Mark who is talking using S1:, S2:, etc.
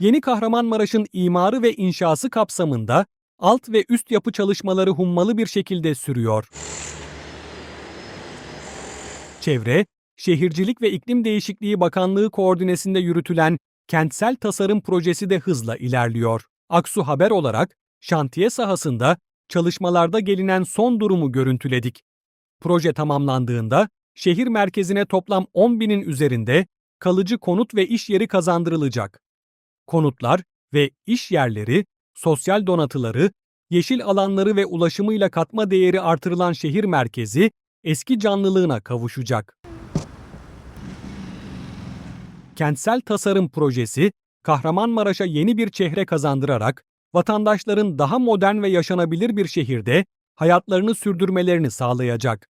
S1: Yeni Kahramanmaraş'ın imarı ve inşası kapsamında alt ve üst yapı çalışmaları hummalı bir şekilde sürüyor. Çevre, Şehircilik ve İklim Değişikliği Bakanlığı koordinesinde yürütülen kentsel tasarım projesi de hızla ilerliyor. Aksu Haber olarak şantiye sahasında çalışmalarda gelinen son durumu görüntüledik. Proje tamamlandığında şehir merkezine toplam 10 binin üzerinde kalıcı konut ve iş yeri kazandırılacak. Konutlar ve iş yerleri, sosyal donatıları, yeşil alanları ve ulaşımıyla katma değeri artırılan şehir merkezi eski canlılığına kavuşacak. Kentsel tasarım projesi Kahramanmaraş'a yeni bir çehre kazandırarak vatandaşların daha modern ve yaşanabilir bir şehirde hayatlarını sürdürmelerini sağlayacak.